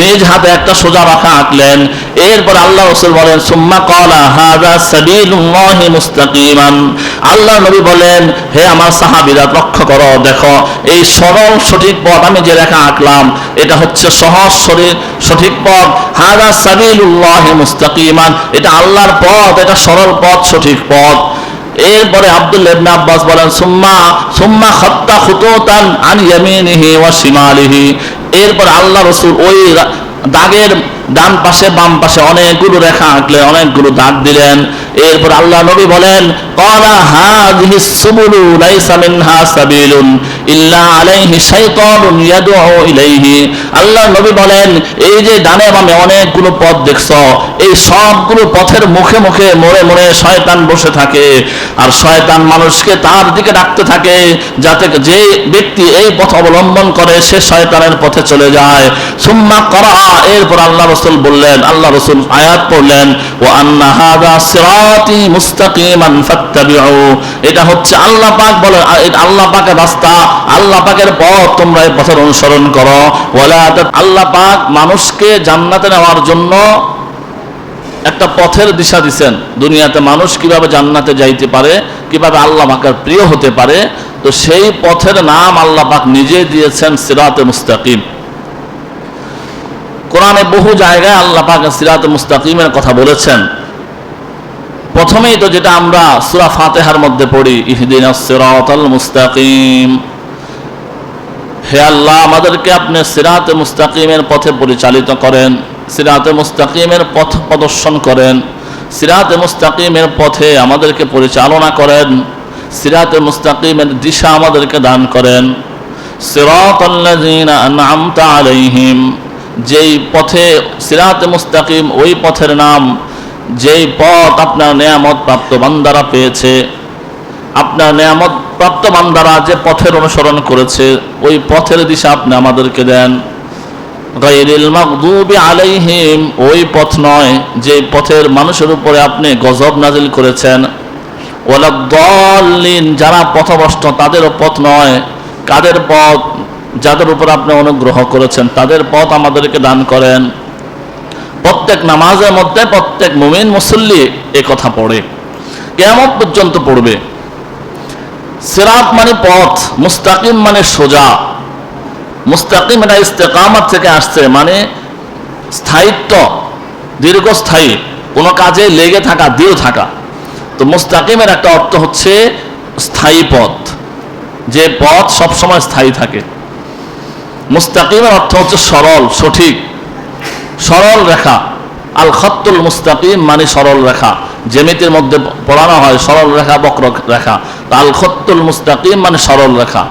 নিজ হাতে একটা সোজা রেখা আঁকলেন। এরপর আল্লাহ রাসূল বলেন, সুম্মা ক্বালা, হাযা সাবিলুল্লাহি আল্লাহ নবী বলেন, হে আমার সাহাবীরা, লক্ষ্য করো, দেখো, এই সরল সঠিক পথ আমি যে রেখা আঁকলাম, এটা হচ্ছে সহজ শরীর, সঠিক পথ। হাযা সাবিলুল্লাহি মুস্তাকিমান, এটা আল্লাহর পথ, এটা সরল পথ, সঠিক পথ। এরপরে আব্দুল আব্বাস বলেন, সুম্মা সুম্মা খাত্তা খুতুতান আন ইয়ামিনিহি ওয়া শিমালিহি। এরপর আল্লাহ রসুল ওই দাগের ডান পাশে, বাম পাশে অনেকগুলো রেখা আঁকলেন অনেকগুলো দাগ দিলেন। এরপর আল্লাহ নবী বলেন আল্লাহ নবী বলেন, এই যে ডানে বামে অনেকগুলো পথ এই সবগুলো পথের মুখে মুখে মোড়ে মোড়ে শয়তান বসে থাকে। আর শয়তান মানুষকে তার দিকে ডাকতে থাকে, যাতে যে ব্যক্তি এই পথ অবলম্বন করে, সে শয়তানের পথে চলে যায়। সুম্মা করা এরপর আল্লাহ রসুল বললেন, আল্লাহ রসুল আয়াত পড়লেন ও আন্না হাদা সিরাতি মুস্তাকিমান ফাত্তাবিউ। এটা হচ্ছে আল্লাহ পাক বলে আল্লাহ পাকের রাস্তা, আল্লাহ পাকের পথ, তোমরা এই পথের অনুসরণ করো। ওয়ালা আল্লাহ পাক মানুষকে জান্নাতে নেওয়ার জন্য একটা পথের দিশা দিছেন। দুনিয়াতে মানুষ কীভাবে জান্নাতে যাইতে পারে, কীভাবে আল্লাহ পাকের প্রিয় হতে পারে, তো সেই পথের নাম আল্লাহ পাক নিজে দিয়েছেন সিরাতে মুস্তাকিম। কোরআনে বহু জায়গায় আল্লাহ পাক সিরাতে মুস্তাকিমের কথা বলেছেন। প্রথমেই তো যেটা আমরা সূরা ফাতিহার মধ্যে পড়ি ইহদিনাস সিরাতাল মুস্তাকিম। হে আল্লাহ, আমাদেরকে আপনি সিরাতে মুস্তাকিমের পথে পরিচালিত করেন সিরাতে মুস্তাকিমের পথ প্রদর্শন করেন সিরাতে মুস্তাকিমের পথে আমাদেরকে পরিচালনা করেন সিরাতে মুস্তাকিমের দিশা আমাদেরকে দান করেন। আনআমতা আলাইহিম। যেই পথে সিরাতে মুস্তাকিম, ওই পথের নাম, যেই পথ আপনার নেয়ামত প্রাপ্ত বান্দারা পেয়েছে, আপনার নেয়ামত প্রাপ্ত বান্দারা যে পথের অনুসরণ করেছে, ওই পথের দিশা আপনি আমাদেরকে দেন। আলাইহিম, ওই পথ নয় যে পথের মানুষের উপরে আপনি গজব নাজিল করেছেন। ওয়ালা দলিন যারা পথভ্রষ্ট, তাদেরও পথ নয়। কাদের পথ? যাদের উপর আপনি অনুগ্রহ করেছেন, তাদের পথ আমাদেরকে দান করেন। প্রত্যেক নামাজের মধ্যে প্রত্যেক মুমিন মুসল্লি এ কথা পড়ে। কেমন পর্যন্ত পড়বে। সিরাত মানে পথ, মুস্তাকিম মানে সোজা। মুস্তাকিম এটা ইস্তেকামাত থেকে আসছে মানে স্থায়িত্ব, দীর্ঘস্থায়ী। কোনো কাজে লেগে থাকা, দৃঢ় থাকা। তো মুস্তাকিমের একটা অর্থ হচ্ছে স্থায়ী পথ। যে পথ সবসময় স্থায়ী থাকে। মুস্তাকিমের অর্থ হচ্ছে সরল, সঠিক। সরল রেখা। আল খত্তুল মুস্তাকিম মানে সরল রেখা। জেমিতির মধ্যে পড়ানো হয় সরল রেখা, বক্র রেখা। আল খত্তুল মুস্তাকিম মানে সরল রেখা।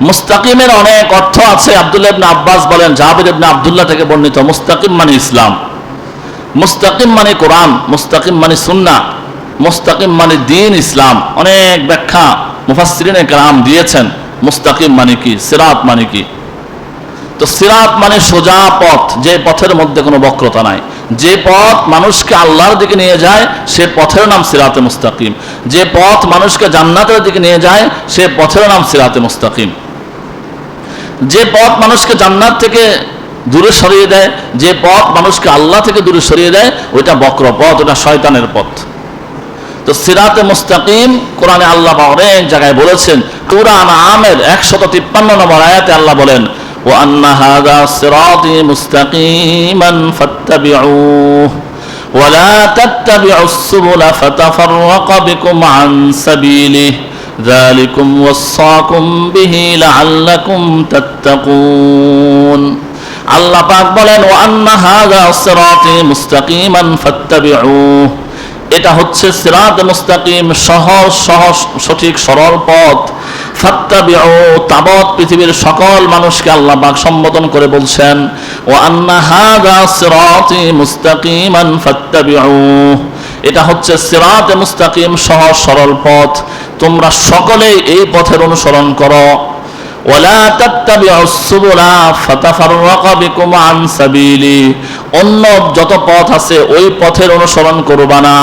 মুস্তাকিমের অনেক অর্থ আছে, আব্দুল্লাহ ইবনে আব্বাস বলেন জাহাবির ইবনে আবদুল্লাহ থেকে বর্ণিত। মুস্তাকিম মানে ইসলাম। মুস্তাকিম মানে কোরআন, মুস্তাকিম মানে সুন্না মুস্তাকিম মানে দিন ইসলাম। অনেক ব্যাখ্যা মুফাসসিরিনে কেরাম দিয়েছেন। মুস্তাকিম মানে কি? সিরাত মানে কি? তো সিরাত মানে সোজা পথ, যে পথের মধ্যে কোনো বক্রতা নাই। যে পথ মানুষকে আল্লাহর দিকে নিয়ে যায়, সে পথের নাম সিরাতে মুস্তাকিম। যে পথ মানুষকে জান্নাতের দিকে নিয়ে যায়, সে পথের নাম সিরাতে মুস্তাকিম। যে পথ মানুষকে জান্নাত থেকে দূরে সরিয়ে দেয়, যে পথ মানুষকে আল্লাহ থেকে দূরে সরিয়ে দেয়, ওইটা বক্র পথ ওটা শয়তানের পথ। তো সিরাতে মুস্তাকিম কোরআনে আল্লাহ বা অনেক জায়গায় বলেছেন কুরআন আমের একশত তিপ্পান্ন নম্বর আয়াতে আল্লাহ বলেন وأن هذا صراطي مستقيما فاتبعوه ولا تتبعوا السبل فتفرق بكم عن سبيله ذلكم وصاكم به لعلكم تتقون আল্লাহ পাক বলেন ওয়ান্না হাযা সিরাতি মুস্তাকিমান ফাত্তাবিউহ এটা হচ্ছে সিরাত মুস্তাকিম, সহজ সহজ, সঠিক, সরল পথ। তাবৎ পৃথিবীর সকল মানুষকে আল্লাহ পাক সম্বোধন করে বলছেন ও এটা হচ্ছে সিরাত মুস্তাকিম, সহজ, সরল পথ। তোমরা সকলেই এই পথের অনুসরণ করো। অন্য যত পথ আছে ওই পথের অনুসরণ করবা না।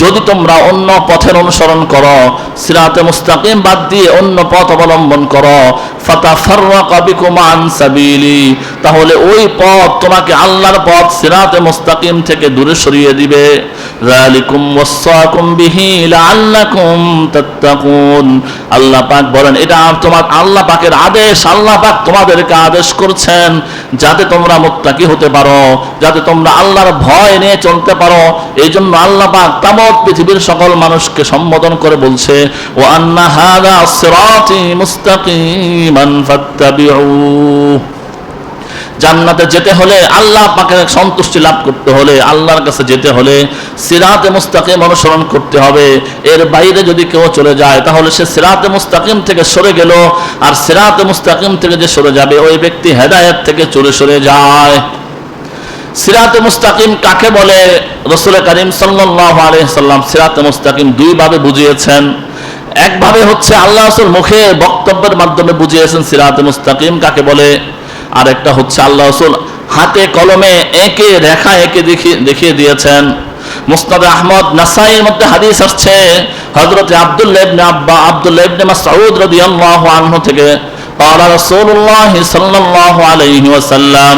যদি তোমরা অন্য পথের অনুসরণ করো, সিরাতে মুস্তাকিম বাদ দিয়ে অন্য পথ অবলম্বন করো তাহলে ওই পথ তোমাকে আল্লাহর পথ সিরাতে মুস্তাকিম থেকে দূরে সরিয়ে দিবে। আল্লাহ পাক বলেন, এটা তোমার আল্লাহ পাকের আদেশ, আল্লাহ পাক তোমাদেরকে আদেশ করছেন যাতে তোমরা মুত্তাকি হতে পারো, যাতে তোমরা আল্লাহর ভয় নিয়ে চলতে পারো। এই জন্য আল্লাহ পাক তাবৎ পৃথিবীর সকল মানুষকে সম্বোধন করে বলছে ও আন্না হাদা জান্নাতে যেতে হলে আল্লাহ পাকের সন্তুষ্টি লাভ করতে হলে, আল্লাহর কাছে যেতে হলে সিরাতে মুস্তাকিম অনুসরণ করতে হবে। এর বাইরে যদি কেউ চলে যায়, তাহলে সে সিরাতে মুস্তাকিম থেকে সরে গেল, আর সিরাতে মুস্তাকিম থেকে যে সরে যাবে, ওই ব্যক্তি হেদায়েত থেকে চলে সরে যায়। সিরাতে মুস্তাকিম কাকে বলে রসুল করিম সাল্লাহ আলহিসাল্লাম সিরাতে মুস্তাকিম দুইভাবে বুঝিয়েছেন একভাবে হচ্ছে আল্লাহ রসুল মুখে বক্তব্যের মাধ্যমে বুঝিয়েছেন সিরাতে মুস্তাকিম কাকে বলে আর একটা হচ্ছে আল্লাহ রসুল হাতে কলমে একে রেখা একে দেখিয়ে দেখিয়ে দিয়েছেন মুস্তাদ আহমদ নাসাইয়ের মধ্যে হাদিস আসছে হযরত আব্দুল্লাহ ইবনে আব্বা আব্দুল্লাহ ইবনে মাসউদ রাদিয়াল্লাহু আনহু থেকে قال رسول الله صلى الله عليه وسلم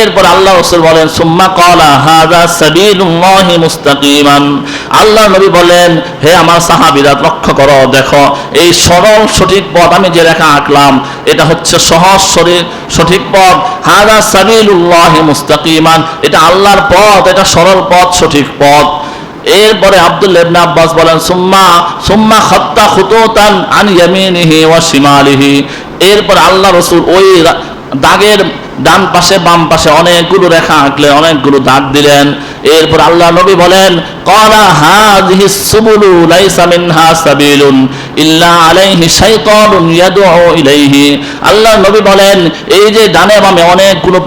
এরপর আল্লাহ রাসূল বলেন, সুম্মা ক্বালা হাযা সাবিলুল্লাহি মুস্তাকিমান। আল্লাহ নবী বলেন, হে আমার সাহাবীরা, লক্ষ্য করো, দেখো, এই সরল সঠিক পথ আমি যে রেখা আঁকলাম, এটা হচ্ছে সহজ শরীর, সঠিক পথ। হাযা সাবিলুল্লাহি মুস্তাকিমান। এটা আল্লাহর পথ, এটা সরল পথ, সঠিক পথ। এরপরে আব্দুল ইবনে আব্বাস বলেন, সুম্মা সুম্মা খাত্তা খুতুতান আন ইয়ামিনিহি ওয়া শিমালিহি। এরপর আল্লাহ রাসূল ওই দাগের ডান পাশে বাম পাশে অনেকগুলো রেখা আঁকলেন অনেকগুলো দাঁত দিলেন। এরপর আল্লাহ নবী বলেন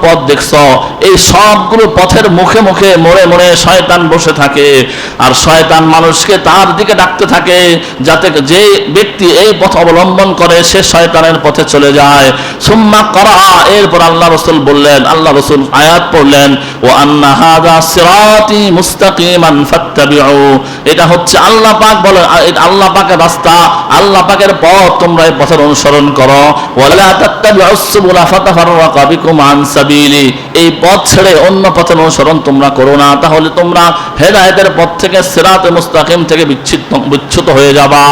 পথ দেখছ, এই সবগুলো পথের মুখে মুখে মোড়ে মোড়ে শয়তান বসে থাকে। আর শয়তান মানুষকে তার দিকে ডাকতে থাকে, যাতে যে ব্যক্তি এই পথ অবলম্বন করে, সে শয়তানের পথে চলে যায়। সুম্মা করা, এরপর আল্লাহ রসুল বললেন, আল্লাহ রসুল আয়াত পড়লেন ও আন্না হাদা সিরাতি মুস্তাকিমান এটা হচ্ছে আল্লাহ পাক বলে আল্লাহ পাকের রাস্তা, আল্লাহ পাকের পথ, তোমরা এই পথের অনুসরণ করো। এই পথ ছেড়ে অন্য পথের অনুসরণ তোমরা করো না। তাহলে তোমরা হেদায়তের পথ থেকে সেরাতে মুস্তাকিম থেকে বিচ্ছিত, বিচ্ছুত হয়ে যাবা।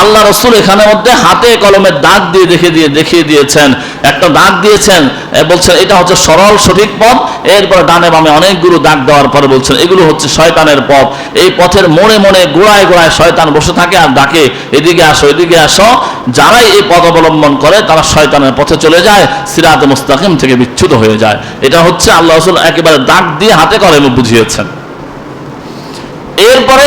আল্লাহ রসুল এখানে মধ্যে হাতে কলমে দাগ দিয়ে দেখে দিয়ে দেখিয়ে দিয়েছেন। একটা দাগ দিয়েছেন বলছেন, এটা হচ্ছে সরল সঠিক পথ। এরপর ডানে বামে অনেকগুলো দাগ দেওয়ার পরে বলছেন, এগুলো হচ্ছে শয়তানের পথ। এই পথের মোড়ে মোড়ে গোড়ায় গোড়ায় শয়তান বসে থাকে আর ডাকে, এদিকে আসো এদিকে আসো। যারাই এই পথ অবলম্বন করে, তারা শয়তানের পথে চলে যায়, সিরাত মুস্তাকিম থেকে বিচ্ছুত হয়ে যায়। এটা হচ্ছে আল্লাহ রসুল একেবারে দাগ দিয়ে হাতে কলমে বুঝিয়েছেন। এরপরে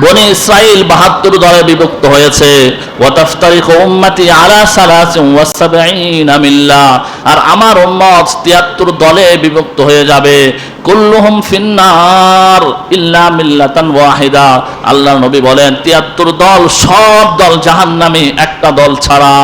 বনি ইসরাইল বাহাত্তর দলে বিভক্ত হয়েছে। আর আমার উম্মত 73 দলে বিভক্ত হয়ে যাবে। ফিন্নার আল্লাহর নবী বলেন 73 দল সব দল জাহান্নামী, একটা দল ছাড়া।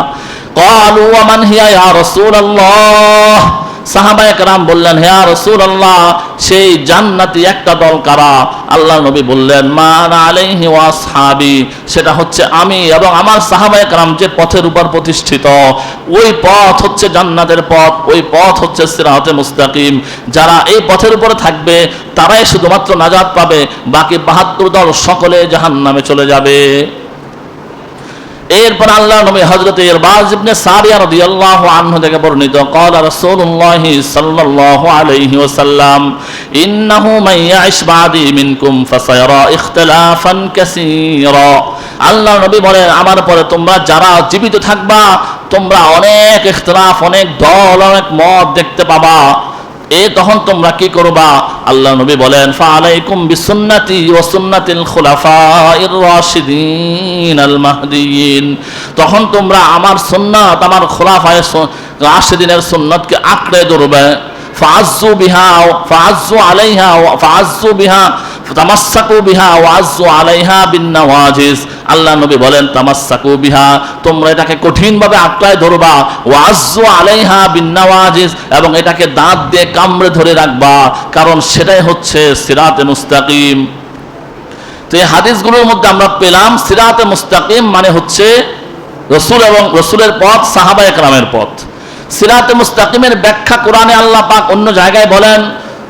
ওয়া মান হিয়া ইয়া রাসূলুল্লাহ। সাহাবায়ে কেরাম বললেন, হে রাসূলুল্লাহ, সেই জান্নাতি একটা দল কারা? আল্লাহ নবী বললেন মান আলাইহি ওয়া আসহাবি। সেটা হচ্ছে আমি এবং আমার সাহাবায়ে কেরাম যে পথের উপর প্রতিষ্ঠিত। ওই পথ হচ্ছে জান্নাতের পথ, ওই পথ হচ্ছে সিরাতে মুস্তাকিম। যারা এই পথের উপরে থাকবে, তারাই শুধুমাত্র নাজাত পাবে, বাকি বাহাত্তর দল সকলে জাহান্নামে চলে যাবে। এরপর আল্লাহ নবী হজরত ইরবাজ ইবনে সারিয়া রাদিয়াল্লাহু আনহু থেকে বর্ণিত, ক্বালা রাসূলুল্লাহ সাল্লাল্লাহু আলাইহি ওয়াসাল্লাম, ইন্নাহু মিনকুম ফাসায়ারা ইখতিলাফান কাসীরা। আল্লাহ নবী বলেন, আমার পরে তোমরা যারা জীবিত থাকবা, তোমরা অনেক ইখতিলাফ, অনেক দল, অনেক মত দেখতে পাবা। এ তখন তোমরা কি করবা? আল্লাহ নবী বলেন বিসুন্নতি সুন্নাতিল তখন তোমরা আমার সুন্নাত, আমার খুলাফায়ে রাশিদিনের সুন্নাতকে আঁকড়ে ধরবে। ফাজু বিহা ফাজু আলাইহা ফাজু বিহা তামাসাকু বিহা ওয়াজ্জু আলাইহা বিন আল্লাহ নবী বলেন, তামাসাকু বিহা, তোমরা এটাকে কঠিনভাবে আটকায় ধরবা। ওয়াজ্জু আলাইহা বিন নওয়াজিস এবং এটাকে দাঁত দিয়ে কামড়ে ধরে রাখবা। কারণ সেটাই হচ্ছে সিরাতে মুস্তাকিম। তো এই হাদিসগুলোর মধ্যে আমরা পেলাম, সিরাতে মুস্তাকিম মানে হচ্ছে রসুল এবং রসুলের পথ সাহাবা একরামের পথ। সিরাতে মুস্তাকিমের ব্যাখ্যা কোরআনে আল্লাহ পাক অন্য জায়গায় বলেন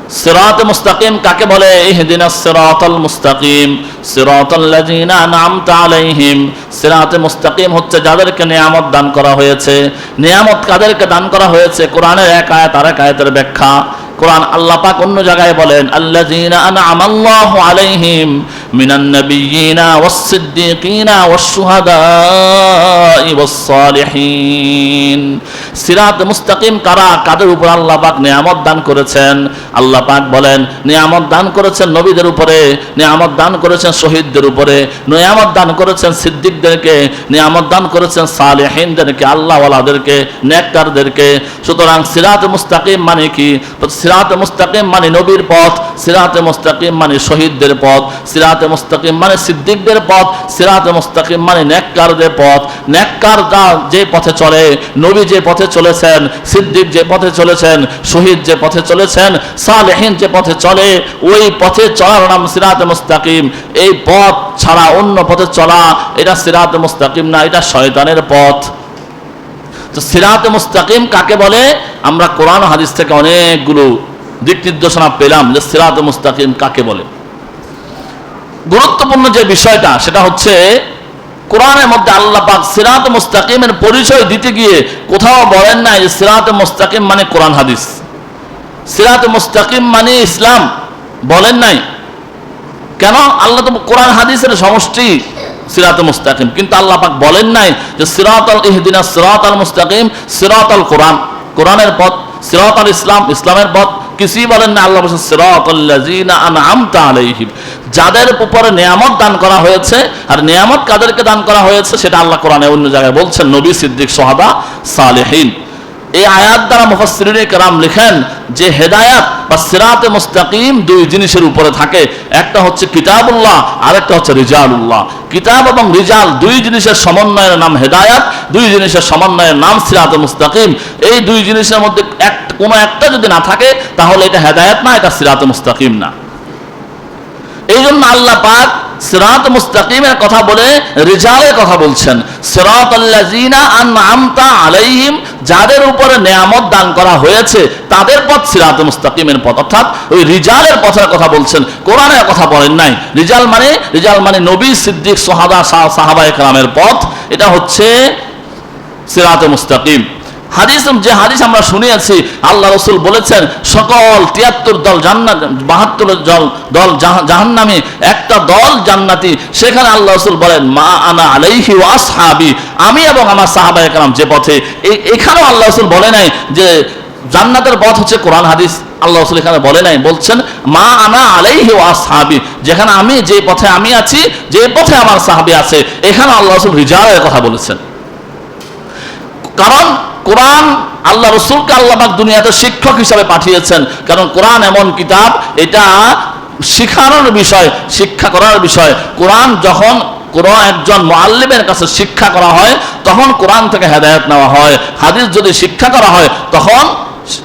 সিরাত মুস্তাকিম কাকে বলে? ইহদিনাস সিরাতাল মুস্তাকিম সিরাতাল লাযিনা আনআমতা আলাইহিম। সিরাতে মুস্তাকিম হচ্ছে যাদেরকে নিয়ামত দান করা হয়েছে। নিয়ামত কাদেরকে দান করা হয়েছে? কোরআনের এক আয়াত আর এক আয়াতের ব্যাখ্যা। কোরআন আল্লাহ পাক অন্য জায়গায় বলেন, আল্লাযিনা আনআমাল্লাহু আলাইহিম মিনান নাবিয়্যিনা ওয়াস-সিদ্দীকিনা ওয়াশ-শুহাদা'i ওয়াস-সালিহিন। সিরাত মুস্তাকিম কারা? কাদের উপর আল্লাহ পাক নিয়ামত দান করেছেন? আল্লাহ পাক বলেন, নিয়ামত দান করেছেন নবীদের উপরে, নিয়ামত দান করেছেন শহীদদের উপরে, নিয়ামত দান করেছেন সিদ্দিকদেরকে, নিয়ামত দান করেছেন সালেহিনদেরকে, আল্লাহওয়ালাদেরকে, নেককারদেরকে। সুতরাং সিরাত মুস্তাকিম মানে কি? সিরাত মুস্তাকিম মানে নবীর পথ, সিরাত মুস্তাকিম মানে শহীদদের পথ, সিরাত মুস্তাকিম মানে সিদ্দিকদের পথ, সিরাত মুস্তাকিম মানে নেককারদের পথ। নেককার যা যে পথে চলে, নবী যে পথে চলেছেন, সিদ্দিক যে পথে চলেছেন, শহীদ যে পথে চলেছেন, সালেহীন যে পথে চলে, ওই পথে চলার নাম সিরাত মুস্তাকিম। এই পথ ছাড়া অন্য পথে চলা, এটা সিরাত মুস্তাকিম না, এটা শয়তানের পথ। তো সিরাত মুস্তাকিম কাকে বলে? আমরা কোরআন হাদিস থেকে অনেকগুলো দিক নির্দেশনা পেলাম যে সিরাত মুস্তাকিম কাকে বলে। গুরুত্বপূর্ণ যে বিষয়টা, সেটা হচ্ছে কোরআনের মধ্যে আল্লাহ পাক সিরাত মুস্তাকিমের পরিচয় দিতে গিয়ে কোথাও বলেন না যে সিরাত মুস্তাকিম মানে কোরআন হাদিস। সিরাত মুস্তাকিম মানে ইসলাম। বলেন নাই। কেন? আল্লাহ তো কোরআন হাদিসের সমষ্টি সিরাত মুস্তাকিম। কিন্তু আল্লাহ পাক বলেন নাই যে সিরাত আল ইহদিনা সিরাত আল মুস্তাকিম কোরআন। কোরআনের পথ সিরাত আল ইসলাম, ইসলামের পথ কিছুই বলেন না আল্লাহ বলছেন সিরাত আল্লাযিনা যাদের উপরে নিয়ামত দান করা হয়েছে, আর নিয়ামত কাদেরকে দান করা হয়েছে, সেটা আল্লাহ কোরআনে অন্য জায়গায় বলছেন, নবী সিদ্দিক সোহাদা সালেহীন। এই আয়াত দ্বারা মুফাসসিরিনে কেরাম লিখেন যে হেদায়াত বা সিরাতে মুস্তাকিম দুই জিনিসের উপরে থাকে। একটা হচ্ছে কিতাবুল্লাহ আর একটা হচ্ছে রিজালুল্লাহ। কিতাব এবং রিজাল দুই জিনিসের সমন্বয়ের নাম হেদায়াত, দুই জিনিসের সমন্বয়ের নাম সিরাতে মুস্তাকিম। এই দুই জিনিসের মধ্যে এক, কোনো একটা যদি না থাকে, তাহলে এটা হেদায়াত না, এটা সিরাতে মুস্তাকিম না। এই জন্য আল্লাহ পাক সিরাত মুস্তাকিমের কথা বলে রিজালের কথা বলছেন। সিরাত আল্লাযিনা আনআমতা আলাইহিম, যাদের উপরে নিয়ামত দান করা হয়েছে, তাদের পথ সিরাত মুস্তাকিমের পথ। অর্থাৎ ওই রিজালের পথের কথা বলছেন, কোরআনের কথা বলেন নাই। রিজাল মানে রিজাল মানে নবী, সিদ্দিক, সোহাদা সাহাবা একরামের পথ। এটা হচ্ছে সিরাত মুস্তাকিম। হাদিস, যে হাদিস আমরা শুনিয়েছি, আল্লাহ রসুল বলেছেন, সকল তিয়াত্তর দল জান্নাত, বাহাত্তর দল দল জাহান নামে একটা দল জান্নাতি। সেখানে আল্লাহ রসুল বলেন, মা আনা আলাইহি ওয়াসহাবি আমি এবং আমার সাহাবা একরাম যে পথে এখানেও আল্লাহ রসুল বলে নাই যে, জান্নাতের পথ হচ্ছে কোরআন, হাদিস। আল্লাহ রসুল এখানে বলে নাই, বলছেন, মা আনা আলাইহি ওয়াসহাবি যেখানে আমি যে পথে আমি আছি, যে পথে আমার সাহাবি আছে, এখানে আল্লাহ রসুল রিজালের কথা বলেছেন। কারণ কোরআন আল্লাহ রসুলকে আল্লাহ দুনিয়াতে শিক্ষক হিসাবে পাঠিয়েছেন। কারণ কোরআন এমন কিতাব, এটা শিখানোর বিষয়, শিক্ষা করার বিষয়। কোরআন যখন কোন একজন মোয়াল্লিমের কাছে শিক্ষা করা হয়, তখন কোরআন থেকে হেদায়ত নেওয়া হয়। হাদিস যদি শিক্ষা করা হয়, তখন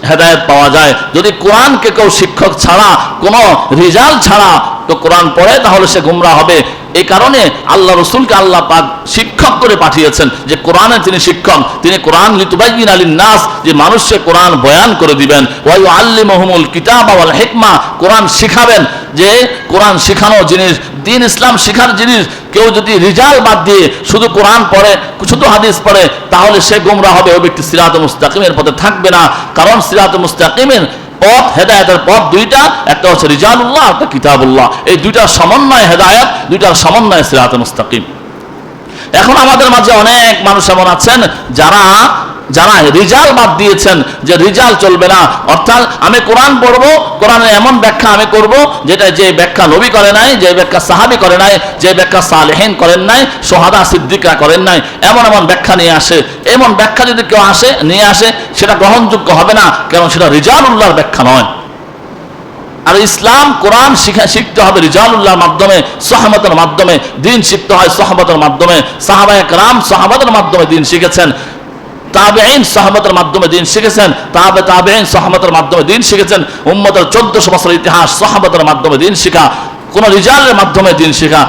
হেদায়ত পাওয়া যায়। যদি কোরআনকে কেউ শিক্ষক ছাড়া, কোনো রিজাল্ট ছাড়া তো কোরআন পড়ে, তাহলে সে গুমরা হবে। এই কারণে আল্লাহ রসুলকে আল্লাহ পাক শিক্ষক করে পাঠিয়েছেন যে কোরআনের তিনি শিক্ষক, তিনি কোরআন লিতুবাইন আলী নাস যে মানুষকে কোরআন বয়ান করে দিবেন। ওয়াই আল্লি মহমুল কিতাব আওয়াল হেকমা, কোরআন শিখাবেন। যে কোরআন শিখানো জিনিস, দিন ইসলাম শিখার জিনিস, কেউ যদি রিজাল বাদ দিয়ে শুধু কোরআন পড়ে, শুধু হাদিস পড়ে, তাহলে সে গুমরা হবে ওই ব্যক্তি সিরাত মুস্তাকিমের পথে থাকবে না। কারণ সিরাত মুস্তাকিমের পথ, হেদায়তের পথ দুইটা, একটা হচ্ছে রিজাল উল্লাহ একটা কিতাবুল্লাহ। এই দুইটার সমন্বয় হেদায়ত, দুইটার সমন্বয় সিরাত মুস্তাকিম। এখন আমাদের মাঝে অনেক মানুষ এমন আছেন যারা যারা রিজাল বাদ দিয়েছেন যে রিজাল চলবে না। অর্থাৎ আমি কোরআন পড়ব, কোরআনের এমন ব্যাখ্যা আমি করব, যেটা যে ব্যাখ্যা নবী করে নাই, যে ব্যাখ্যা সাহাবি করে নাই, যে ব্যাখ্যা সালেহীন করেন নাই, সোহাদা সিদ্দিকরা করেন নাই, এমন এমন ব্যাখ্যা নিয়ে আসে। এমন ব্যাখ্যা যদি কেউ আসে, নিয়ে আসে, সেটা গ্রহণযোগ্য হবে না, কারণ সেটা রিজাল উল্লাহর ব্যাখ্যা নয়। আর ইসলাম, কোরআন শিখা, শিখতে হবে রিজালুল্লাহর মাধ্যমে, সহমতের মাধ্যমে, দিন শিখতে হয় সহমতের মাধ্যমে। সাহাবায়ে রাম সহমতের মাধ্যমে দিন শিখেছেন। তাবেইন সহমতের মাধ্যমে দিন শিখেছেন। মাধ্যমে দিন শিখেছেন। ইতিহাস মাধ্যমে দিন কোন মাধ্যমে দিন শেখা।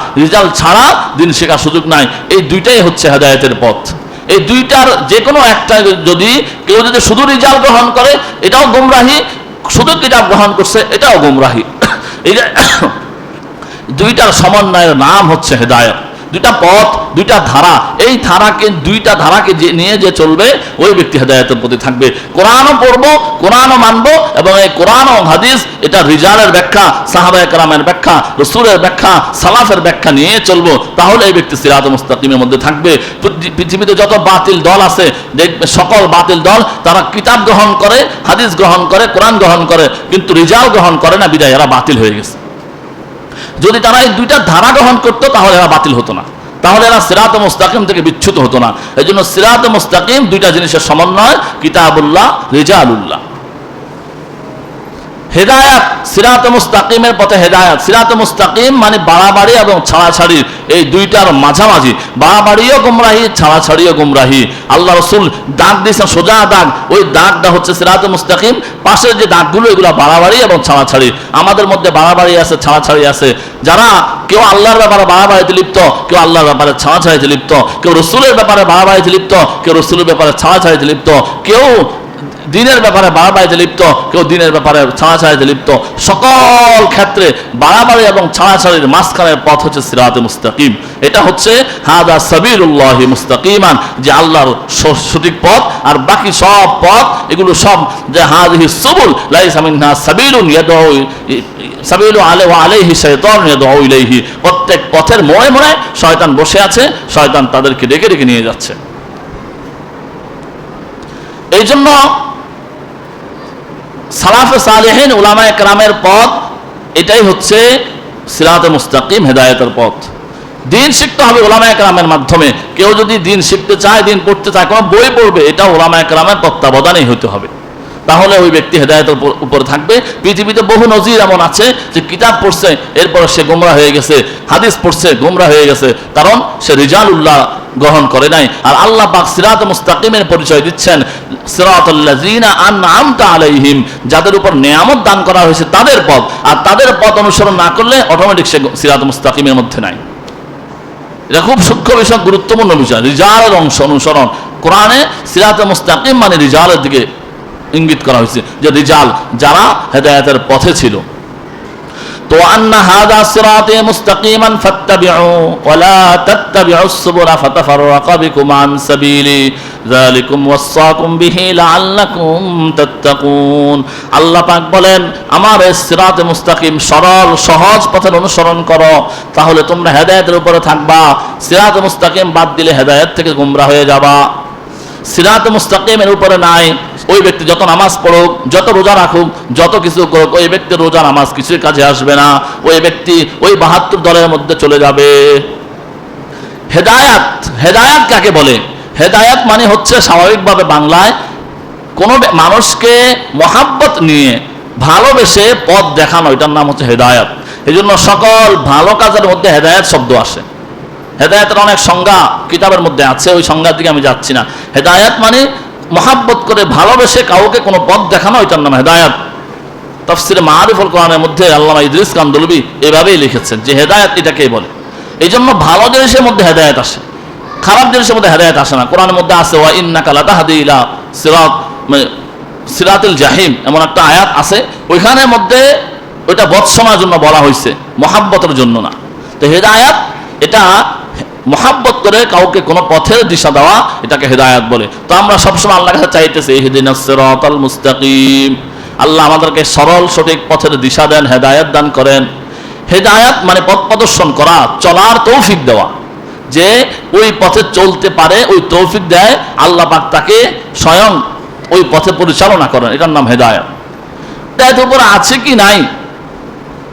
ছাড়া দিন সুযোগ নাই। এই দুইটাই হচ্ছে হেদায়েতের পথ। এই দুইটার যে কোনো একটা যদি কেউ যদি শুধু রিজাল গ্রহণ করে, এটাও গুমরাহি। শুধু কিতাব গ্রহণ করছে, এটাও গুমরাহি। দুইটার সমন্বয়ের নাম হচ্ছে হেদায়ত। দুইটা পথ, দুইটা ধারা। এই ধারাকে, দুইটা ধারাকে যে নিয়ে যে চলবে, ওই ব্যক্তি হেদায়তের প্রতি থাকবে। কোরআনও পড়ব, কোরআনও মানবো এবং এই কোরআন ও হাদিস, এটা রিজালের ব্যাখ্যা সাহাবা একরামের ব্যাখ্যা, রসুলের ব্যাখ্যা, সালাফের ব্যাখ্যা নিয়ে চলবো। তাহলে এই ব্যক্তি সিরাত মুস্তাকিমের মধ্যে থাকবে। পৃথিবীতে যত বাতিল দল আছে দেখবে সকল বাতিল দল, তারা কিতাব গ্রহণ করে, হাদিস গ্রহণ করে, কোরআন গ্রহণ করে, কিন্তু রিজাল গ্রহণ করে না, বিদায়, এরা বাতিল হয়ে গেছে। যদি তারা এই দুইটা ধারা গ্রহণ করতো, তাহলে এরা বাতিল হতো না। তাহলে এরা সিরাত মুস্তাকিম থেকে বিচ্ছুত হতো না। এই জন্য সিরাত মুস্তাকিম দুইটা জিনিসের সমন্বয়, কিতাবুল্লাহ, রিজালুল্লাহ। হেদায়াত, সিরাত মুস্তাকিমের পথে হেদায়াত। সিরাত মুস্তাকিম মানে বাড়াবাড়ি এবং ছাড়াছাড়ি। এই দুইটার মাঝামাঝি। বাড়াবাড়িও গুমরাহি, ছাড়াছাড়িও গুমরাহি। আল্লাহ রসুল দাগ দিয়েছেন, সোজা দাগ। ওই দাগটা হচ্ছে সিরাত মুস্তাকিম। পাশের যে দাগগুলো, এগুলো বাড়াবাড়ি এবং ছাড়াছাড়ি। আমাদের মধ্যে বাড়াবাড়ি আছে, ছাড়াছাড়ি আছে। যারা কেউ আল্লাহর ব্যাপারে বাড়াবাড়িতে লিপ্ত, কেউ আল্লাহর ব্যাপারে ছাড়াছাড়িতে লিপ্ত, কেউ রসুলের ব্যাপারে বাড়াবাড়িতে লিপ্ত, কেউ রসুলের ব্যাপারে ছাড়াছাড়িতে লিপ্ত, কেউ দিনের ব্যাপারে বাড়াবাড়িতে লিপ্ত, কেউ দিনের ব্যাপারে ছাড়াছাড়িতে লিপ্ত, সকল ক্ষেত্রে বাড়াবাড়ি এবং ছাড়াছাড়ির মাঝখানের পথ হচ্ছে সিরাতে মুস্তাকিম। এটা হচ্ছে হাদা সাবিরুল্লাহি মুস্তাকিমান, যে আল্লাহর সঠিক পথ আর বাকি সব পথ, এগুলো সব যে হাদিহি সুবুল, লাইসা মিনহা সাবিলুন ইয়াদউ, সাবিলু আলে ওয়া আলাইহি শাইতান ইয়াদউ ইলাইহি। প্রত্যেক পথের মোড়ে মোড়ে শয়তান বসে আছে, শয়তান তাদেরকে ডেকে ডেকে নিয়ে যাচ্ছে। এই জন্য সালাফে সালেহীন উলামায়ে কেরামের পথ, এটাই হচ্ছে সিরাতে মুস্তাকিম, হেদায়েতের পথ। দিন শিখতে হবে ওলামায়ে একরামের মাধ্যমে। কেউ যদি দিন শিখতে চায়, দিন পড়তে চায়, কোনো বই পড়বে এটা ওলামায়ে একরামের তত্ত্বাবধানেই হতে হবে। তাহলে ওই ব্যক্তি হেদায়তের উপরে থাকবে। পৃথিবীতে বহু নজির এমন আছে যে কিতাব পড়ছে, এরপর সে গোমরা হয়ে গেছে, হাদিস পড়ছে, গোমরা হয়ে গেছে। কারণ সে রিজাল উল্লাহ গ্রহণ করে নাই। আর আল্লাহ পাক সিরাত মুস্তাকিমের পরিচয় দিচ্ছেন সিরাতাল্লাযিনা আনআমতা আলাইহিম যাদের উপর নিয়ামত দান করা হয়েছে তাদের পথ। আর তাদের পথ অনুসরণ না করলে অটোমেটিক সে সিরাত মুস্তাকিমের মধ্যে নাই। এটা খুব সূক্ষ্ম বিষয়, গুরুত্বপূর্ণ বিষয়। রিজালের অংশ অনুসরণ। কোরআনে সিরাতে মুস্তাকিম মানে রিজালের দিকে ইঙ্গিত করা হয়েছে যে রিজাল যারা হেদায়েতের পথে ছিল। তো আন্না হাদা সিরাতে মুস্তাকিমান ফাত্তাবিউ ওয়ালা তাত্তাবিউস সুবুলা ফাতাফাররাকা বিকুম আন সাবিলি। যালিকুম ওয়াসাকুম বিহি লাআল্লাকুম তাত্তাকুন। আল্লাহ পাক বলেন, আমার এই সিরাতে মুস্তাকিম সরল, সহজ পথের অনুসরণ করো। তাহলে তোমরা হেদায়েতের উপরে থাকবা। সিরাতে মুস্তাকিম বাদ দিলে হেদায়েত থেকে গুমরা হয়ে যাবা। সিরাত মুস্তাকিমের উপরে নাই। ওই ব্যক্তি যত নামাজ পড়ুক, যত রোজা রাখুক, যত কিছু করুক, ওই ব্যক্তি রোজা, নামাজ কিছুর কাজে আসবে না। ওই ব্যক্তি ওই বাহাত্তর দলের মধ্যে চলে যাবে। হেদায়াত হেদায়াত কাকে বলে? হেদায়াত মানে হচ্ছে স্বাভাবিকভাবে বাংলায় কোনো মানুষকে মহাব্বত নিয়ে ভালোবেসে পথ দেখানো, এটার নাম হচ্ছে হেদায়াত। এই জন্য সকল ভালো কাজের মধ্যে হেদায়াত শব্দ আসে। হেদায়তের অনেক সংজ্ঞা কিতাবের মধ্যে আছে, ওই সংজ্ঞার দিকে আমি যাচ্ছি না। হেদায়াত মানে মহাব্বত করে ভালোবেসে কাউকে কোনো পথ দেখানো ওইটার নাম হেদায়াত। তফসিরে মারিফুল কোরআনের মধ্যে আল্লামা ইদ্রিস কান্দলবি এভাবেই লিখেছেন যে হেদায়াত এটাকেই বলে। এই জন্য ভালো জিনিসের মধ্যে হেদায়াত আসে, খারাপ জিনিসের মধ্যে হেদায়াত আসে না। কোরআনের মধ্যে আছে, ওয়া ইন্না কালা তাহাদি ইলা সিরাত মানে সিরাতুল জাহিম এমন একটা আয়াত আছে। ওইখানের মধ্যে ওইটা বৎসনার জন্য বলা হয়েছে মহাব্বতের জন্য না। তো হেদায়াত এটা মহাব্বত করে কাউকে কোনো পথের দিশা দেওয়া, এটাকে হেদায়াত বলে। তো আমরা সবসময় আল্লাহ কাছে চাইতেছি সিরাতাল মুস্তাকিম। আল্লাহ আমাদেরকে সরল, সঠিক পথের দিশা দেন, হেদায়াত দান করেন। হেদায়াত মানে পথ প্রদর্শন করা, চলার তৌফিক দেওয়া। যে ওই পথে চলতে পারে, ওই তৌফিক দেয়, আল্লাহ পাক তাকে স্বয়ং ওই পথে পরিচালনা করেন। এটার নাম হেদায়ত। হেদায়তের উপর আছে কি নাই?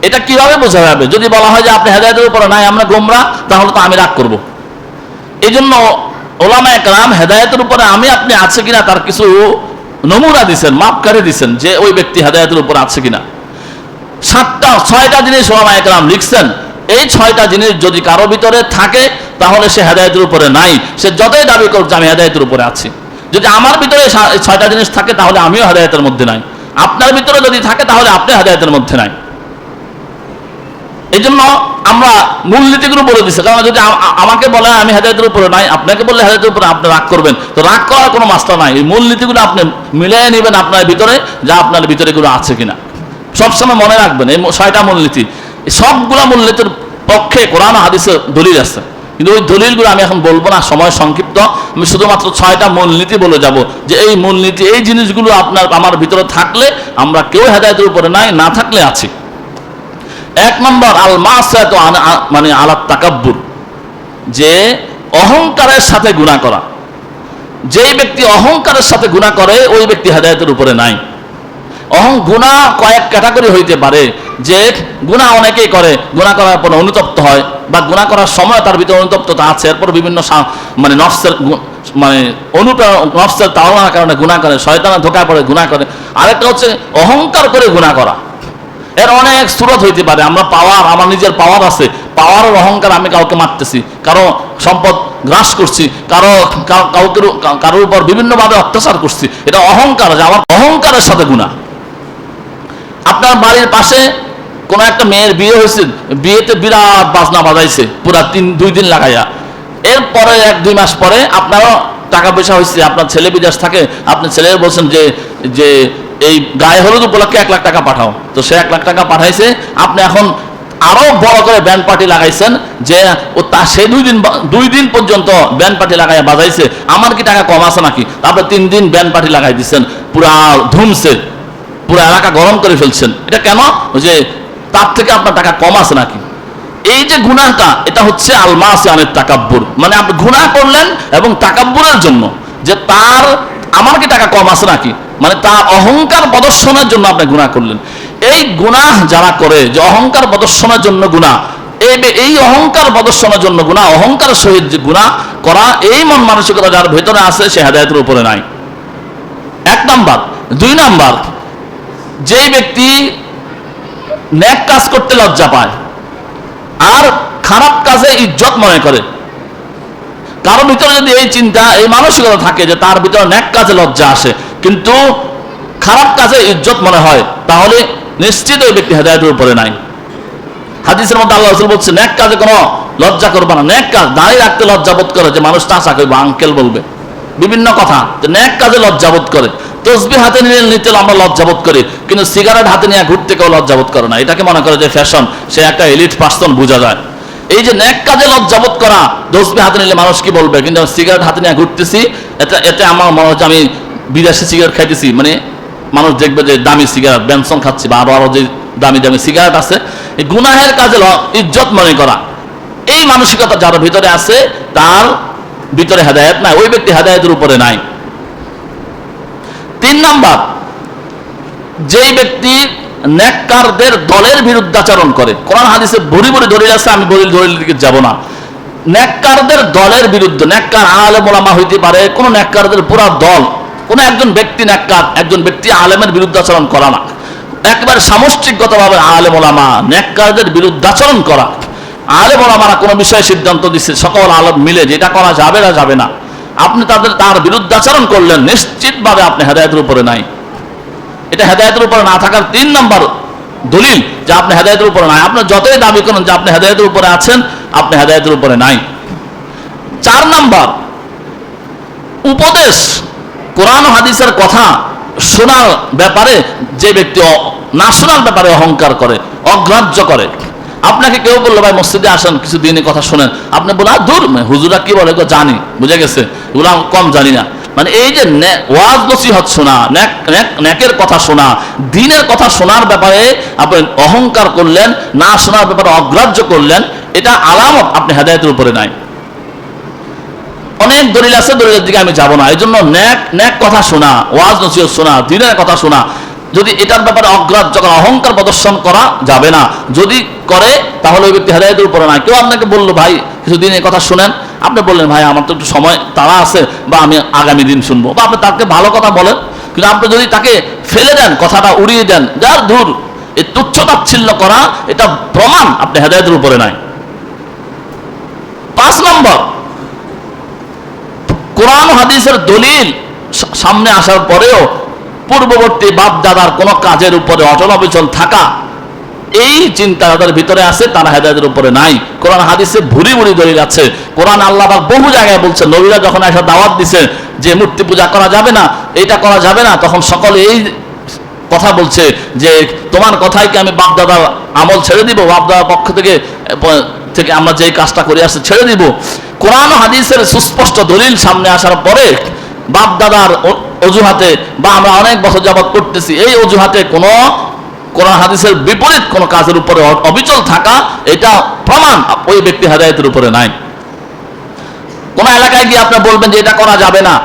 এটা কীভাবে বোঝা যাবে? যদি বলা হয় যে আপনি হেদায়তের উপরে নাই, আমরা গোমরা, তাহলে তো আমি রাগ করব। এই জন্য ওলামা একরাম হেদায়তের উপরে আমি আপনি আছে কিনা তার কিছু নমুনা দিছেন মাপকারি দিছেন যে ওই ব্যক্তি হেদায়তের উপর আছে কিনা। সাতটা, ছয়টা জিনিস ওলামা একরাম লিখছেন। এই ছয়টা জিনিস যদি কারও ভিতরে থাকে, তাহলে সে হেদায়তের উপরে নাই। সে যতই দাবি করুক যে আমি হেদায়তের উপরে আছি। যদি আমার ভিতরে ছয়টা জিনিস থাকে, তাহলে আমিও হেদায়তের মধ্যে নাই। আপনার ভিতরে যদি থাকে, তাহলে আপনি হেদায়তের মধ্যে নাই। এই জন্য আমরা মূলনীতিগুলো বলে দিচ্ছি কারণ যদি আমাকে বলে, আমি হেদায়তের উপরে নাই। আপনাকে বললে হেদায়তের উপরে আপনি রাগ করবেন। তো রাগ করার কোনো মাস্টার নাই। এই মূলনীতিগুলো আপনি মিলিয়ে নেবেন আপনার ভিতরে, যা আপনার ভিতরে এগুলো আছে কিনা। সবসময় মনে রাখবেন, এই ছয়টা মূলনীতি। সবগুলো মূলনীতির পক্ষে কোরআন হাদিসে দলিল আছে। কিন্তু ওই দলিলগুলো আমি এখন বলব না, সময় সংক্ষিপ্ত। আমি শুধুমাত্র ছয়টা মূলনীতি বলে যাব যে এই মূলনীতি, এই জিনিসগুলো আপনার, আমার ভিতরে থাকলে আমরা কেউ হেদায়তের উপরে নাই, না থাকলে আছি। এক নম্বর আল মাসাত মানে আলাপ তাকাব্বুর যে অহংকারের সাথে গুণা করা। যেই ব্যক্তি অহংকারের সাথে গুণা করে, ওই ব্যক্তি হেদায়তের উপরে নাই। অহং গুণা কয়েক ক্যাটাগরি হইতে পারে যে গুণা অনেকেই করে। গুণা করার পর অনুতপ্ত হয় বা গুণা করার সময় তার ভিতরে অনুতপ্ততা আছে। এরপর বিভিন্ন মানে নফসের মানে অনুপ্রেরণা, নফসের তাড়নার কারণে গুণা করে শয়তানা ধোকা পড়ে গুণা করে। আরেকটা হচ্ছে অহংকার করে গুণা করা। এর অনেক সুরত হইতে পারে। আমরা পাওয়ার, আমার নিজের পাওয়ার আছে। পাওয়ারের অহংকার আমি কাউকে মারতেছি। কারও সম্পদ গ্রাস করছি, কারও কাউকে কারোর উপর বিভিন্নভাবে অত্যাচার করছি। এটা অহংকার যে আমার অহংকারের সাথে গুণা। আপনার বাড়ির পাশে কোনো একটা মেয়ের বিয়ে হয়েছে, বিয়েতে বিরাট বাজনা বাজাইছে, পুরা তিন, দুই দিন লাগাইয়া। এরপরে এক, দুই মাস পরে আপনারও টাকা পয়সা হয়েছে, আপনার ছেলে বিদেশ থাকে, আপনি ছেলে বলছেন যে যে এই গায়ে হলুদ উপলক্ষে এক লাখ টাকা পাঠাও। তো সে এক লাখ টাকা পাঠাইছে। আপনি এখন আরও বড় করে ব্যান্ড পার্টি লাগাইছেন যে ও তা সে দুই দিন দুই দিন পর্যন্ত ব্যান্ড পার্টি লাগাইয়া বাজাইছে। আমার কি টাকা কম আছে নাকি? তারপরে তিন দিন ব্যান্ড পার্টি লাগাই দিচ্ছেন পুরা ধুমছে। পুরো এলাকা গরম করে ফেলছেন। এটা কেন? যে তার থেকে আপনার টাকা কম আছে নাকি? এই যে গুনাহটা, এটা হচ্ছে আলমাসি আনের তাকাব্বুর। মানে আপনি গুনাহ করলেন এবং তাকাব্বুরের জন্য যে তার আমার কি টাকা কম আছে নাকি? মানে তার অহংকার প্রদর্শনের জন্য আপনি গুনাহ করলেন। এই গুনাহ যারা করে, যে অহংকার প্রদর্শনের জন্য গুনাহ, এই অহংকার প্রদর্শনের জন্য গুনাহ অহংকার সহিত যে গুনাহ করা, এই মন মানসিকতা যার ভেতরে আছে, সে হেদায়তের উপরে নাই। এক নাম্বার। দুই নাম্বার যে ব্যক্তি ন্যাক কাজ করতে লজ্জা পায়, আর খারাপ কাজে ইজ্জত মনে করে কারও ভিতরে যদি এই চিন্তা, এই মানসিকতা থাকে যে তার ভিতরে ন্যাক কাজে লজ্জা আসে, কিন্তু খারাপ কাজে ইজ্জত মনে হয়, তাহলে নিশ্চিত ওই ব্যক্তি হেদায়তের উপরে নাই। হাদিসের মধ্যে আল্লাহ রসুল বলছে, ন্যাক কাজে কোনো লজ্জা করবে না। ন্যাক কাজ, দাঁড়িয়ে রাখতে লজ্জা বোধ করে যে মানুষ চাষা করবে, আঙ্কেল বলবে। বিভিন্ন কথা ন্যাক কাজে লজ্জা বোধ করে। তসবি হাতে নিয়ে নিতে আমরা লজ্জা বোধ করি, কিন্তু সিগারেট হাতে নিয়ে ঘুরতে কেউ লজ্জা বোধ করে না। এটাকে মনে করে যে ফ্যাশন সে একটা এলিট পার্সন বোঝা যায়। এই যে ন্যাক কাজে লজ্জাবোধ করা তসবি হাতে নিলে মানুষ কি বলবে? কিন্তু আমি সিগারেট হাতে নিয়ে ঘুরতেছি এটা এতে আমার মনে হচ্ছে আমি বিদেশি সিগারেট খাইতেছি। মানে মানুষ দেখবে যে দামি সিগারেট বেনসন খাচ্ছি বা আরও আরও যে দামি দামি সিগারেট আছে। এই গুনাহের কাজে ইজ্জত মনে করা। এই মানসিকতা যার ভিতরে আছে, তার ভিতরে হেদায়ত নাই, ওই ব্যক্তি হেদায়তের উপরে নাই। তিন নাম্বার, যেই ব্যক্তি নেককারদের দলের বিরুদ্ধাচরণ করে। কোরআন হাদিসে ভরি ভরি দলিল আছে, আমি দলিল দলিলের দিকে যাব না। নেককারদের দলের বিরুদ্ধে, নেককার আলেম ওলামা হইতে পারে, কোন নেককারদের পুরা দল, কোন একজন ব্যক্তি নেককার, একজন ব্যক্তি আলেমের বিরুদ্ধাচরণ করা না। একবার সামষ্টিকগতভাবে আলেম ওলামা নেককারদের বিরুদ্ধাচরণ করা। আলেম ওলামারা কোনো বিষয়ে সিদ্ধান্ত দিচ্ছে সকল আলেম মিলে যে এটা করা যাবে না যাবে না। আপনি তাদের, তার বিরুদ্ধাচরণ করলেন, নিশ্চিতভাবে আপনি হেদায়তের উপরে নাই। এটা হেদায়তের উপরে না থাকার তিন নম্বর দলিল যে আপনি হেদায়তের উপরে নাই। আপনি যতই দাবি করেন যে আপনি হেদায়তের উপরে আছেন আপনি হেদায়তের উপরে নাই। চার নাম্বার উপদেশ কোরআন হাদিসের কথা শোনার ব্যাপারে যে ব্যক্তি না শোনার ব্যাপারে অহংকার করে অগ্রাহ্য করে। আপনাকে কেউ বলল ভাই মসজিদে আসেন কিছু দিনের কথা শোনেন। আপনি বলে "আ, দূর হুজুরা কি বলে জানি বুঝে গেছে। কম জানি না। মানে এই যে ওয়াজ নসিহত শোনা ন্যাক ন্যাক- ন্যাকের কথা শোনা, দিনের কথা শোনার ব্যাপারে আপনি অহংকার করলেন, না শোনার ব্যাপারে অগ্রাহ্য করলেন, এটা আলামত আপনি হেদায়তের উপরে নাই। অনেক দলিল আছে, দলিলের দিকে আমি যাব না। এই জন্য ন্যাক ন্যাক কথা শোনা, ওয়াজ নসিহত শোনা, দিনের কথা শোনা, যদি এটার ব্যাপারে অগ্রাহ্য করা অহংকার প্রদর্শন করা যাবে না, যদি করে, তাহলে ওই ব্যক্তি হেদায়তের উপরে না কেউ আপনাকে বলল, ভাই, কিছুদিন এই কথা শুনেন। আপনি বললেন, ভাই, আমার তো একটু সময় তারা আছে, বা আমি আগামী দিন শুনব। বা আপনি তাকে ভালো কথা বলেন, কিন্তু আপনি যদি তাকে ফেলে দেন, কথাটা উড়িয়ে দেন, যার দূর এই তুচ্ছ তাচ্ছিল্য করা, এটা প্রমাণ আপনি হেদায়তের উপরে নাই। পাঁচ নম্বর, কোরআন হাদিসের দলিল সামনে আসার পরেও পূর্ববর্তী বাপ দাদার কোনো কাজের উপরে অটল অবিচল থাকা এই চিন্তা তাদের ভিতরে আছে, তারা হেদায়তের উপরে নাই। কোরআন হাদিসে ভুরি ভুরি দলিল আছে। কোরআন আল্লাহ বহু জায়গায় বলছে, নবীরা যখন একটা দাওয়াত দিছে যে মূর্তি পূজা করা যাবে না, এটা করা যাবে না, তখন সকলে এই কথা বলছে যে, তোমার কথাই কি আমি বাপদাদার আমল ছেড়ে দিব? বাপদাদার পক্ষ থেকে থেকে আমরা যে কাজটা করে আসছি ছেড়ে দিব? কোরআন হাদিসের সুস্পষ্ট দলিল সামনে আসার পরে বাপদাদার অজুহাতে, বা আমরা অনেক বছর যাবৎ করতেছি, এই অজুহাতে কোনো কোরআন হাদিসের বিপরীত কোনো কাজের উপরে অবিচল থাকা, এটা প্রমাণ ওই ব্যক্তি হেদায়তের উপরে নাই। কোন এলাকায় গিয়ে আপনি বলবেন যে এটা করা যাবে না,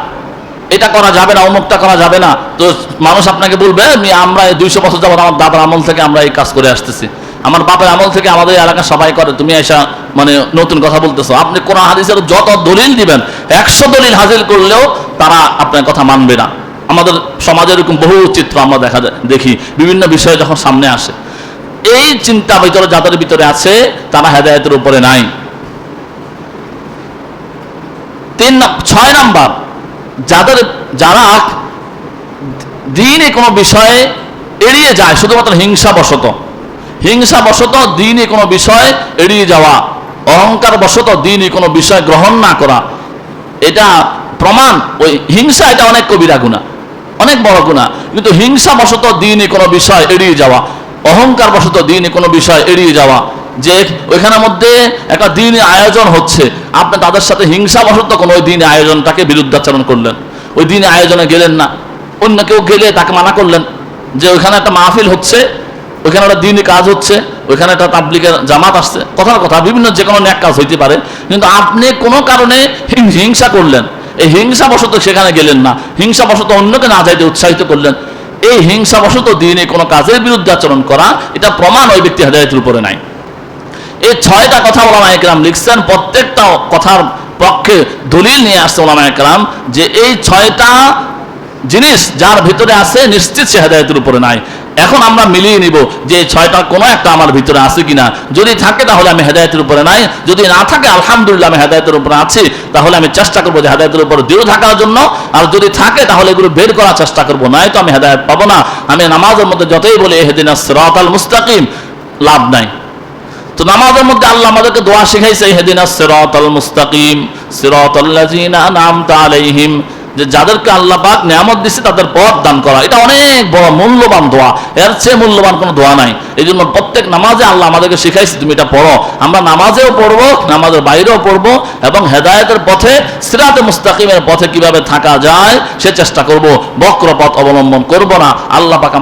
এটা করা যাবে না, অমুকটা করা যাবে না, তো মানুষ আপনাকে বলবে, "আমি আমরা দুইশো বছর যাবত আমার দাদার আমল থেকে আমরা এই কাজ করে আসতেছি। আমার বাপের আমল থেকে আমাদের এলাকা সবাই করে, তুমি এসা মানে নতুন কথা বলতেছো। আপনি কোন হাদিসের যত দলিল দিবেন, একশো দলিল হাজির করলেও তারা আপনার কথা মানবে না। আমাদের সমাজের এরকম বহু চিত্র আমরা দেখা দেখি। বিভিন্ন বিষয় যখন সামনে আসে, এই চিন্তা ভিতরে, যাদের ভিতরে আছে, তারা হেদায়তের উপরে নাই। তিন ছয় নাম্বার, যাদের, যারা দিনে কোনো বিষয়ে এড়িয়ে যায়, শুধুমাত্র হিংসা বশত হিংসা বশত দিনে কোনো বিষয় এড়িয়ে যাওয়া অহংকার বশত দিনে কোনো বিষয় গ্রহণ না করা, এটা প্রমাণ, ওই হিংসা, এটা অনেক কবিরা গুণা। অনেক বড় গুণা কিন্তু হিংসা বশত দিনে কোনো বিষয় এড়িয়ে যাওয়া অহংকার বশত দিনে কোনো বিষয় এড়িয়ে যাওয়া, যে ওইখানের মধ্যে একটা দিন আয়োজন হচ্ছে, আপনি তাদের সাথে হিংসা বশত কোনো ওই দিনে আয়োজনটাকে বিরুদ্ধাচরণ করলেন। ওই দিনে আয়োজনে গেলেন না। অন্য কেউ গেলে তাকে মানা করলেন যে ওইখানে একটা মাহফিল হচ্ছে, ওইখানে একটা দিনই কাজ হচ্ছে, ওইখানে একটা তাবলিগের জামাত আসছে। কথার কথা, বিভিন্ন যে কোনো ন্যাক কাজ হইতে পারে। কিন্তু আপনি কোনো কারণে হিংসা করলেন। এই হিংসাবশত সেখানে গেলেন না। হিংসাবশত অন্যকে না যাইতে উৎসাহিত করলেন। এই হিংসাবশত দিনে কোনো কাজের বিরুদ্ধে আচরণ করা, এটা প্রমাণ ওই ব্যক্তি হেদায়তের উপরে নাই। এই ছয়টা কথা ওলামা একরাম লিখছেন, প্রত্যেকটা কথার পক্ষে দলিল নিয়ে আসছে ওলামা একরাম যে এই ছয়টা জিনিস যার ভিতরে আছে, নিশ্চিত সে হেদায়তের উপরে নাই। এখন আমরা মিলিয়ে নিব যে ছয়টা, কোনো একটা আমার ভিতরে আছে কিনা। যদি থাকে তাহলে আমি হেদায়তের উপরে নাই। যদি না থাকে, আলহামদুলিল্লাহ আমি হেদায়তের উপরে আছি। তাহলে আমি চেষ্টা করব যে হেদায়তের উপরে দৃঢ় থাকার জন্য। আর যদি থাকে, তাহলে এগুলো বের করার চেষ্টা করব। নাই তো আমি হেদায়ত পাবো না। আমি নামাজের মধ্যে যতই বলি, এহেদিন সিরাত আল মুস্তাকিম লাভ নাই। তো নামাজের মধ্যে আল্লাহ আমাদেরকে দোয়া শিখাইছে হেদিনা সিরাতাল মুস্তাকিম সিরাতাল্লাযিনা আনআমতা আলাইহিম। যে যাদেরকে আল্লাহ পাক নিয়ামত দিচ্ছে তাদের পথ দান করা। এটা অনেক বড় মূল্যবান দোয়া। এর চেয়ে মূল্যবান কোনো দোয়া নাই। এই জন্য প্রত্যেক নামাজে আল্লাহ আমাদেরকে শিখাইছে, তুমি এটা পড়ো। আমরা নামাজেও পড়ব, নামাজের বাইরেও পড়ব এবং হেদায়তের পথে, সিরাতে মুস্তাকিমের পথে কীভাবে থাকা যায় সে চেষ্টা করব। বক্র পথ অবলম্বন করব না। আল্লাহ পাক